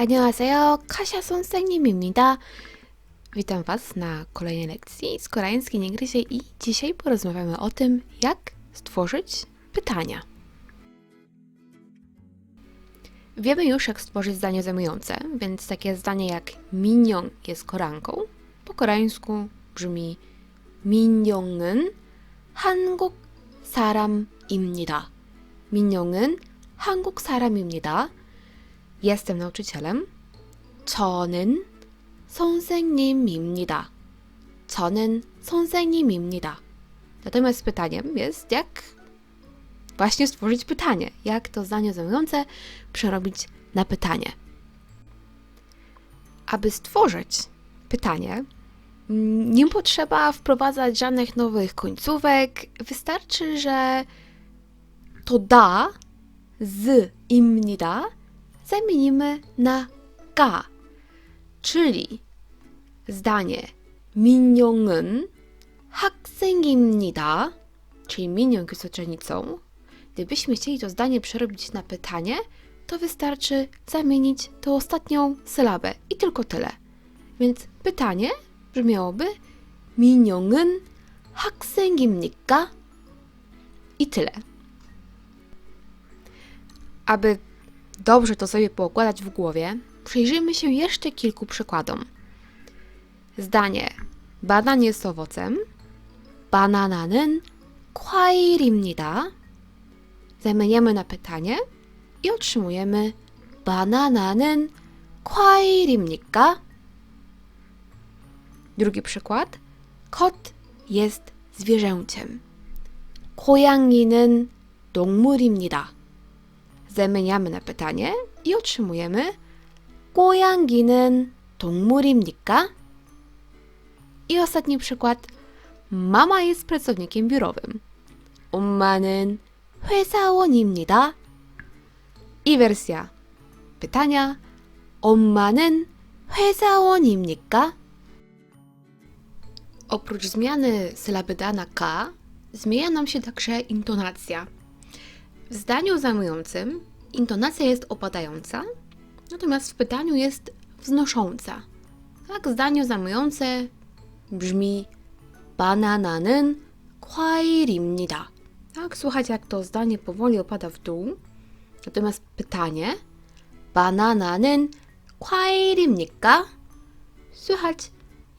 안녕하세요. 카샤 선생님입니다. Witam Was na kolejnej lekcji z koreańskiej Nigryzie i dzisiaj porozmawiamy o tym, jak stworzyć pytania. Wiemy już, jak stworzyć zdanie zajmujące, więc takie zdanie jak min용 jest koranką, po koreańsku brzmi 민영은 한국 사람입니다. 민영은 한국 사람입니다. Jestem nauczycielem. 저는 선생님입니다. 저는 선생님입니다. Natomiast pytaniem jest, jak właśnie stworzyć pytanie. Jak to zdanie zajmujące przerobić na pytanie. Aby stworzyć pytanie, mm, nie potrzeba wprowadzać żadnych nowych końcówek. Wystarczy, że to da z imnida zamienimy na ga, czyli zdanie 민영은 학생입니다, czyli minionk jest uczennicą. Gdybyśmy chcieli to zdanie przerobić na pytanie, to wystarczy zamienić tą ostatnią sylabę i tylko tyle. Więc pytanie brzmiałoby 민영은 학생입니까? I tyle. Aby dobrze to sobie poukładać w głowie, przyjrzyjmy się jeszcze kilku przykładom. Zdanie banan jest owocem, banana는 과일입니다. Zamieniamy na pytanie i otrzymujemy banana는 과일입니까? Drugi przykład. Kot jest zwierzęciem. 고양이는 동물입니다. Zamieniamy na pytanie i otrzymujemy 고양이는 동물입니까? I ostatni przykład. Mama jest pracownikiem biurowym. 엄마는 회사원입니다. I wersja pytania. 엄마는 회사원입니까? Oprócz zmiany sylaby da na k, zmienia nam się także intonacja. W zdaniu zajmującym intonacja jest opadająca, natomiast w pytaniu jest wznosząca. Tak, zdanie zajmujące brzmi 바나나는 과일입니다. Tak, słuchajcie, jak to zdanie powoli opada w dół. Natomiast pytanie 바나나는 과일입니까? Słychać,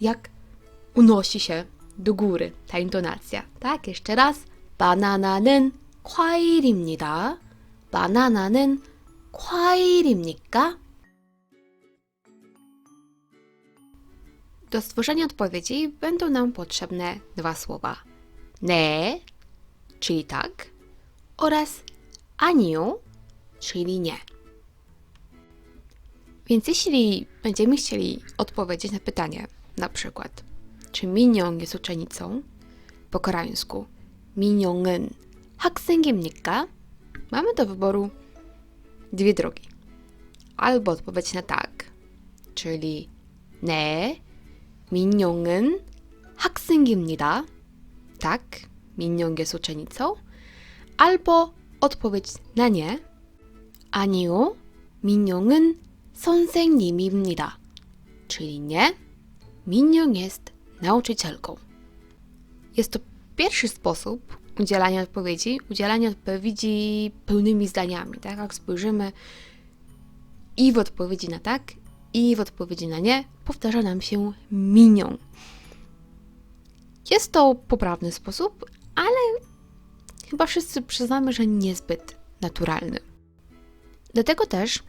jak unosi się do góry ta intonacja. Tak, jeszcze raz. 바나나는 과일입니다. 바나나는 과일입니까? Do stworzenia odpowiedzi będą nam potrzebne dwa słowa. Ne, czyli tak, oraz 아니요, czyli nie. Więc jeśli będziemy chcieli odpowiedzieć na pytanie, na przykład, czy 민영 jest uczennicą, po koreańsku 민영은 학생입니까? Mamy do wyboru dwie drogi. Albo odpowiedź na tak, czyli 네, 민영은 학생입니다. Tak, 민영 jest uczennicą. Albo odpowiedź na nie, 아니요, 민영은 선생님입니다. Czyli nie, 민영 jest nauczycielką. Jest to pierwszy sposób udzielania odpowiedzi, udzielania odpowiedzi pełnymi zdaniami. Tak jak spojrzymy i w odpowiedzi na tak, i w odpowiedzi na nie powtarza nam się minią. Jest to poprawny sposób, ale chyba wszyscy przyznamy, że niezbyt naturalny. Dlatego też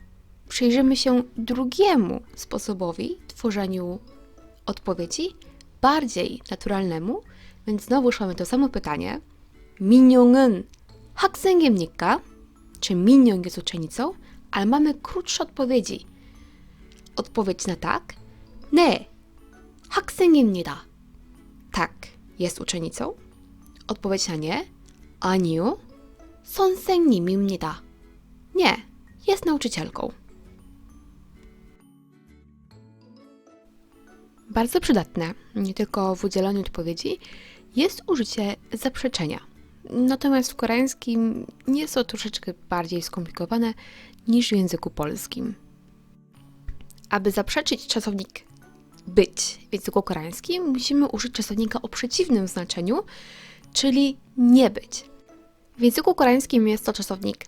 przyjrzymy się drugiemu sposobowi tworzeniu odpowiedzi, bardziej naturalnemu, więc znowu mamy to samo pytanie 민용은 학생입니까? Czy 민용 jest uczennicą? Ale mamy krótsze odpowiedzi. Odpowiedź na tak. 네, 학생입니다. Tak, jest uczennicą. Odpowiedź na nie. 아니요, 선생님입니다. Nie, jest nauczycielką. Bardzo przydatne, nie tylko w udzielaniu odpowiedzi, jest użycie zaprzeczenia. Natomiast w koreańskim jest to troszeczkę bardziej skomplikowane niż w języku polskim. Aby zaprzeczyć czasownik być w języku koreańskim, musimy użyć czasownika o przeciwnym znaczeniu, czyli nie być. W języku koreańskim jest to czasownik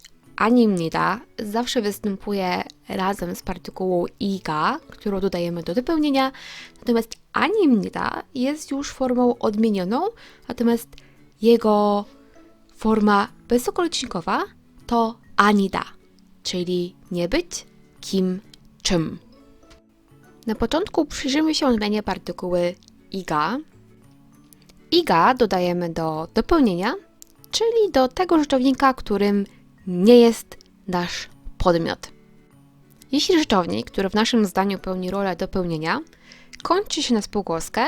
da zawsze występuje razem z partykułą iga, którą dodajemy do wypełnienia, natomiast animnida jest już formą odmienioną, natomiast jego Forma bezokolicznika to anida, czyli nie być kim czym. Na początku przyjrzymy się zmianie partykuły iga. Iga dodajemy do dopełnienia, czyli do tego rzeczownika, którym nie jest nasz podmiot. Jeśli rzeczownik, który w naszym zdaniu pełni rolę dopełnienia, kończy się na spółgłoskę,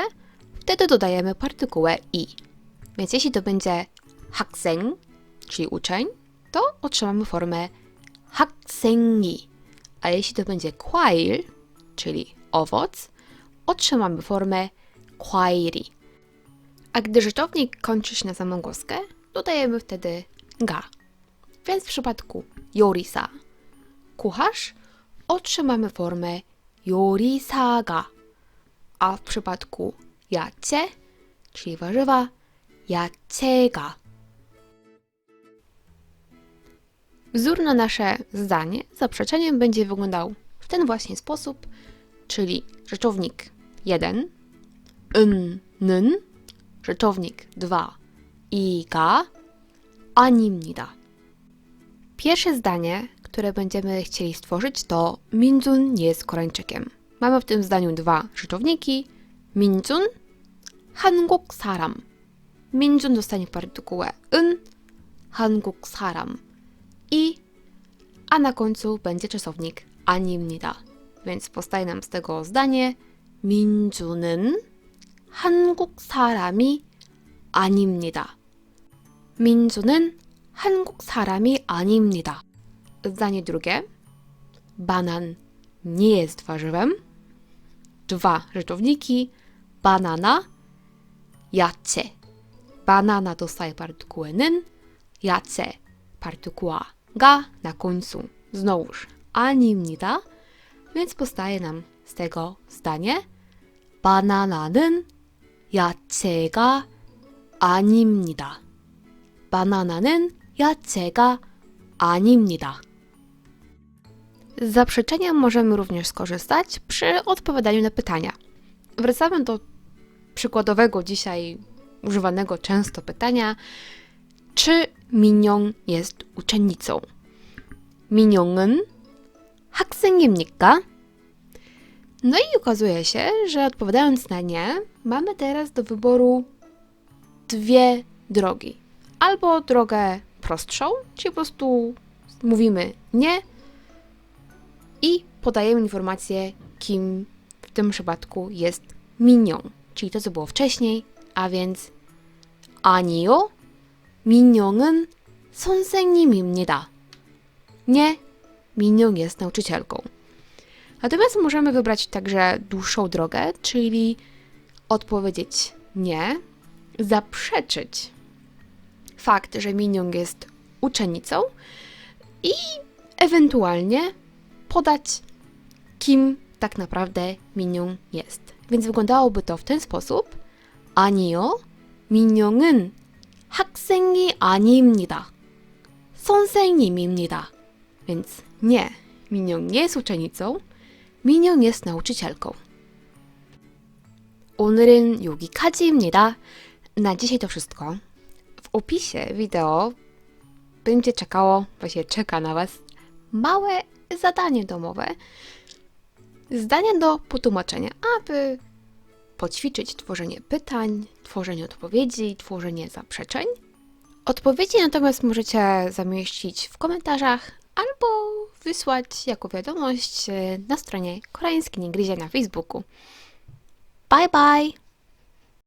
wtedy dodajemy partykułę i. Więc jeśli to będzie 학생, czyli uczeń, to otrzymamy formę 학생이. A jeśli to będzie 과일, czyli owoc, otrzymamy formę 과일이. A gdy rzeczownik kończy się na samą głoskę, dodajemy wtedy ga. Więc w przypadku 요리사, kucharz, otrzymamy formę 요리사가. A w przypadku 야채, czyli warzywa, 야 Wzór na nasze zdanie zaprzeczeniem będzie wyglądał w ten właśnie sposób, czyli rzeczownik 1, n, nyn, rzeczownik 2, iga, animnida. Pierwsze zdanie, które będziemy chcieli stworzyć to minzun nie jest Koreańczykiem. Mamy w tym zdaniu dwa rzeczowniki, minzun, hanguk saram. Minzun dostanie partykułę n, hanguk saram I, a na końcu będzie czasownik 아닙니다. Więc powstaje nam z tego zdanie 민주는 한국 사람이 아닙니다. 민주는 한국 사람이 아닙니다. Zdanie drugie. Banan nie jest warzywem. Dwa rzeczowniki. Banana, 야채. Banana dostaje partykułę 는, 야채 partykuła ga na końcu. Znowuż 아닙니다. Więc powstaje nam z tego zdanie 바나나는 야채가 아닙니다. 바나나는 야채가 아닙니다. Z zaprzeczenia możemy również skorzystać przy odpowiadaniu na pytania. Wracamy do przykładowego dzisiaj używanego często pytania, czy 민영 jest uczennicą? 민영은 학생입니까? No i okazuje się, że odpowiadając na nie, mamy teraz do wyboru dwie drogi. Albo drogę prostszą, czyli po prostu mówimy nie i podajemy informację, kim w tym przypadku jest minion, czyli to, co było wcześniej, a więc 아 니요, 민영은 선생님입니다. Nie, Minion jest nauczycielką. Natomiast możemy wybrać także dłuższą drogę, czyli odpowiedzieć nie, zaprzeczyć fakt, że Minion jest uczennicą i ewentualnie podać, kim tak naprawdę Minion jest. Więc wyglądałoby to w ten sposób. 아니요, 민영은 학생이 아닙니다. 선생님입니다. Więc nie, Minion nie jest uczennicą, Minion jest nauczycielką. 오늘은 여기까지입니다. Na dzisiaj to wszystko. W opisie wideo będzie czekało, właśnie czeka na Was małe zadanie domowe. Zdania do potłumaczenia, aby poćwiczyć tworzenie pytań, tworzenie odpowiedzi, tworzenie zaprzeczeń. Odpowiedzi natomiast możecie zamieścić w komentarzach albo wysłać jako wiadomość e, na stronie Koreański Nie na Facebooku. Bye bye!